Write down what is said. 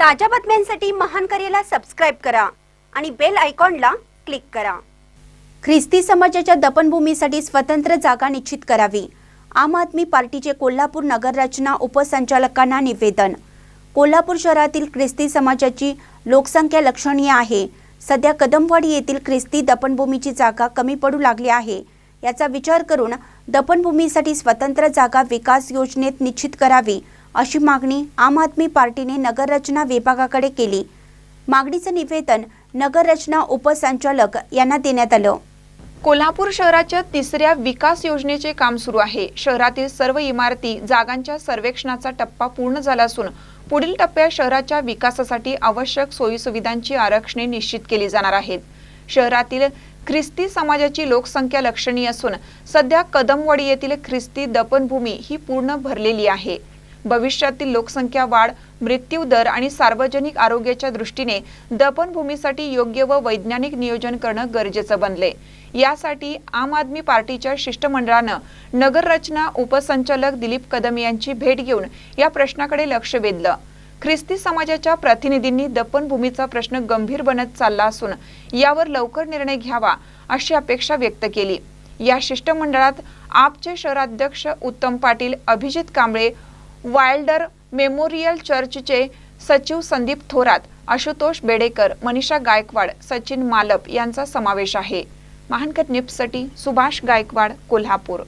ताज्या बातम्यांसाठी महान करेला सबस्क्राईब करा आणि बेल आयकॉनला क्लिक करा. ख्रिस्ती समाजाच्या दफनभूमीसाठी स्वतंत्र जागा निश्चित करावी. आम आदमी पार्टीचे कोल्हापूर नगररचना उपसंचालकांना निवेदन. कोल्हापूर शहरातील ख्रिस्ती समाजाची लोकसंख्या लक्षणीय आहे. सध्या कदमवाडी येथील ख्रिस्ती दफनभूमीची जागा कमी पडू लागली आहे. याचा विचार करून दफनभूमीसाठी स्वतंत्र जागा विकास योजनेत निश्चित करावी. अशी मागणी आम आदमी पार्टीने नगररचना विभागाकडे केली. मागणीचं निवेदन नगररचना उपसंचालक यांना देण्यात आलं. कोल्हापूर शहराच्या तिसऱ्या विकास योजनेचे काम सुरू आहे. शहरातील सर्व इमारती जागांच्या सर्वेक्षणाचा टप्पा पूर्ण झाला असून पुढील टप्प्यात शहराच्या विकासासाठी आवश्यक सोयीसुविधांची आरक्षणे निश्चित केली जाणार आहेत. शहरातील ख्रिस्ती समाजाची लोकसंख्या लक्षणीय असून सध्या कदमवाडी येथील ख्रिस्ती दफनभूमी ही पूर्ण भरलेली आहे. भविष्यातील लोकसंख्या वाढ मृत्यू दर आणि सार्वजनिक आरोग्याच्या दृष्टीने दफनभूमीसाठी योग्य व वैज्ञानिक नियोजन करणं गरजेचं बनले. यासाठी आम आदमी पार्टीच्या शिष्टमंडळानं नगररचना उपसंचालक दिलीप कदम यांची भेट घेऊन या प्रश्नाकडे लक्ष वेधलं. ख्रिस्ती समाजाच्या प्रतिनिधींनी दफनभूमीचा प्रश्न गंभीर बनत चालला असून यावर लवकर निर्णय घ्यावा अशी अपेक्षा व्यक्त केली. या शिष्टमंडळात आपचे शहराध्यक्ष उत्तम पाटील अभिजित कांबळे वायल्डर मेमोरियल चर्चचे सचिव संदीप थोरात आशुतोष बेडेकर मनीषा गायकवाड सचिन मालप यांचा समावेश आहे. महानकर निप्ससाठी सुभाष गायकवाड कोल्हापूर.